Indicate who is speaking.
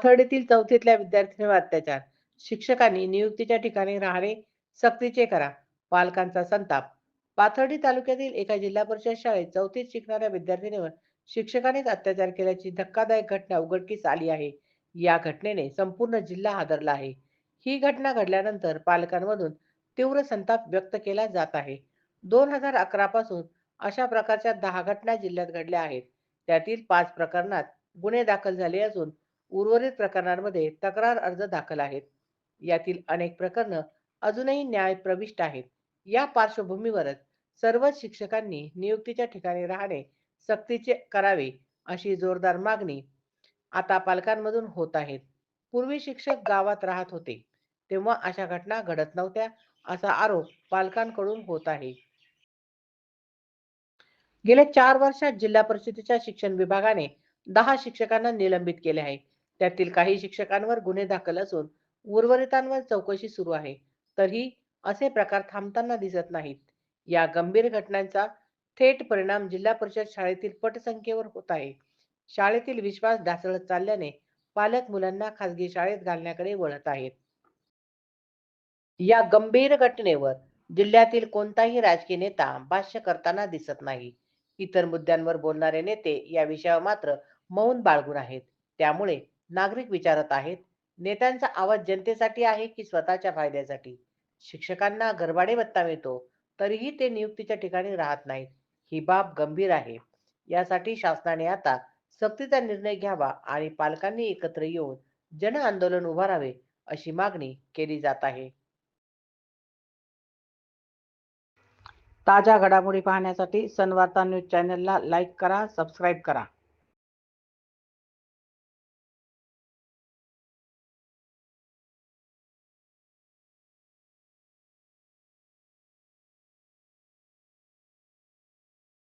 Speaker 1: पाथर्डीतील चौथीतल्या विद्यार्थ्यांवर अत्याचार. शिक्षकांनी नियुक्तीच्या ठिकाणी राहणे सक्तीचे करा. पालकांचा संताप. पाथर्डी तालुक्यातील एका जिल्हा परिषद शाळेत चौथीत शिकणाऱ्या विद्यार्थिनीवर शिक्षकांनीच अत्याचार केल्याची धक्कादायक घटना उघडकीस आली आहे. या घटनेने संपूर्ण जिल्हा हादरला आहे. ही घटना घडल्यानंतर पालकांमधून तीव्र संताप व्यक्त केला जात आहे. दोन हजार अकरा पासून अशा प्रकारच्या दहा घटना जिल्ह्यात घडल्या आहेत. त्यातील पाच प्रकरणात गुन्हे दाखल झाले असून उर्वरित प्रकरणांमध्ये तक्रार अर्ज दाखल आहेत. यातील अनेक प्रकरणं अजूनही न्याय प्रविष्ट आहेत. या पार्श्वभूमीवरच सर्वच शिक्षकांनी नियुक्तीच्या ठिकाणी राहणे सक्तीचे करावे अशी जोरदार मागणी आता पालकांमधून होत आहेत पूर्वी शिक्षक गावात राहत होते. तेव्हा अशा घटना घडत नव्हत्या असा आरोप पालकांकडून होत आहे. गेल्या चार वर्षात जिल्हा परिषदेच्या शिक्षण विभागाने दहा शिक्षकांना निलंबित केले आहे. त्यातील काही शिक्षकांवर गुन्हे दाखल असून उर्वरितांवर चौकशी सुरू आहे. तरी असे प्रकार थांबताना दिसत नाहीत. या गंभीर घटनांचा थेट परिणाम जिल्हा परिषद शाळेतील पटसंख्येवर होत आहे. शाळेतील विश्वास ढासळत चालल्याने पालक मुलांना खासगी शाळेत घालण्याकडे वळत आहेत. या गंभीर घटनेवर जिल्ह्यातील कोणताही राजकीय नेता भाष्य करताना दिसत नाही. इतर मुद्द्यांवर बोलणारे नेते या विषयावर मात्र मौन बाळगून आहेत. त्यामुळे नागरिक विचारत आहेत नेत्यांचा आवाज जनतेसाठी आहे की स्वतःच्या फायद्यासाठी? शिक्षकांना गरबाडे भत्ता मिळतो तरीही ते नियुक्तीच्या ठिकाणी राहत नाहीत. ही बाब गंभीर आहे. यासाठी शासनाने आता सक्तीचा निर्णय घ्यावा आणि पालकांनी एकत्र येऊन जन आंदोलन उभारावे अशी मागणी केली जात आहे. ताज्या घडामोडी पाहण्यासाठी सनवार्ता न्यूज चॅनलला लाईक करा सबस्क्राईब करा.